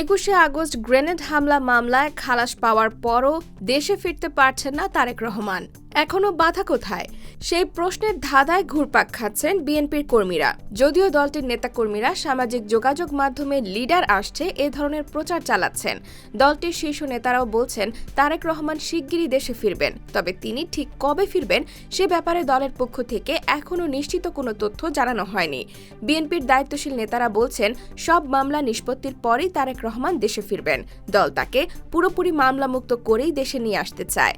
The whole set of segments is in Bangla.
একুশে আগস্ট গ্রেনেড হামলা মামলায় খালাস পাওয়ার পরও দেশে ফিরতে পারছেন না তারেক রহমান। এখনও বাধা কোথায়? সেই প্রশ্নের ধাঁধায় ঘুরপাক খাচ্ছেন বিএনপির কর্মীরা। যদিও দলটির নেতাকর্মীরা সামাজিক যোগাযোগ মাধ্যমে লিডার আসছে, এ ধরনের প্রচার চালাচ্ছেন। দলটির শীর্ষ নেতারাও বলছেন, তারেক রহমান শিগগিরই দেশে ফিরবেন। তবে তিনি ঠিক কবে ফিরবেন সে ব্যাপারে দলের পক্ষ থেকে এখনও নিশ্চিত কোনো তথ্য জানানো হয়নি। বিএনপির দায়িত্বশীল নেতারা বলছেন, সব মামলা নিষ্পত্তির পরেই তারেক রহমান দেশে ফিরবেন। দল তাকে পুরোপুরি মামলামুক্ত করেই দেশে নিয়ে আসতে চায়।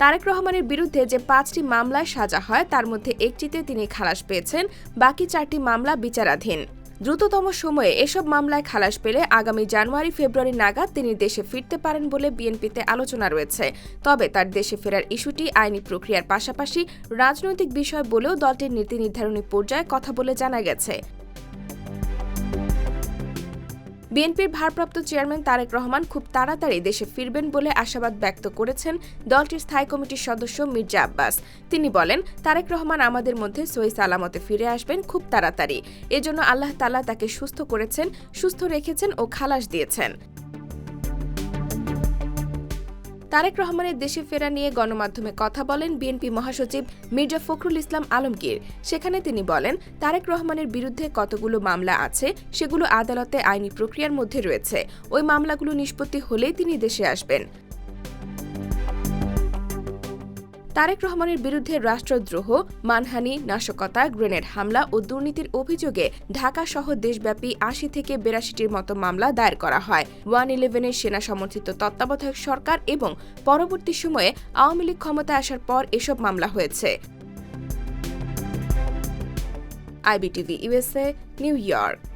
তারেক রহমানের বিরুদ্ধে যে পাঁচটি মামলায় সাজা হয়, তার মধ্যে একটিতে তিনি খালাস পেয়েছেন, বাকি চারটি মামলা বিচারাধীন। দ্রুততম সময়ে এসব মামলায় খালাস পেলে আগামী জানুয়ারি, ফেব্রুয়ারি নাগাদ তিনি দেশে ফিরতে পারেন বলে বিএনপিতে আলোচনা রয়েছে। তবে তার দেশে ফেরার ইস্যুটি আইনি প্রক্রিয়ার পাশাপাশি রাজনৈতিক বিষয় বলেও দলটির নীতি নির্ধারণী পর্যায়ে কথা বলে জানা গেছে। বিএনপির ভারপ্রাপ্ত চেয়ারম্যান তারেক রহমান খুব তাড়াতাড়ি দেশে ফিরবেন বলে আশাবাদ ব্যক্ত করেছেন দলটির স্থায়ী কমিটির সদস্য মির্জা আব্বাস। তিনি বলেন, তারেক রহমান আমাদের মধ্যে সই সালামতে ফিরে আসবেন খুব তাড়াতাড়ি। এজন্য আল্লাহ তালা তাকে সুস্থ করেছেন, সুস্থ রেখেছেন ও খালাস দিয়েছেন। তারেক রহমানের দেশে ফেরা নিয়ে গণমাধ্যমে কথা বলেন বিএনপি মহাসচিব মির্জা ফখরুল ইসলাম আলমগীর। সেখানে তিনি বলেন, তারেক রহমানের বিরুদ্ধে কতগুলো মামলা আছে, সেগুলো আদালতে আইনি প্রক্রিয়ার মধ্যে রয়েছে। ওই মামলাগুলো নিষ্পত্তি হলেই তিনি দেশে আসবেন। তারেক রহমানের বিরুদ্ধে রাষ্ট্রদ্রোহ, মানহানি, নাশকতা, গ্রেনেড হামলা ও দুর্নীতির অভিযোগে ঢাকা সহ দেশব্যাপী আশি থেকে বেরাশিটির মতো মামলা দায়ের করা হয়। ওয়ান ইলেভেনের সেনা সমর্থিত তত্ত্বাবধায়ক সরকার এবং পরবর্তী সময়ে আওয়ামী লীগ ক্ষমতায় আসার পর এসব মামলা হয়েছে। IBTV USA New York.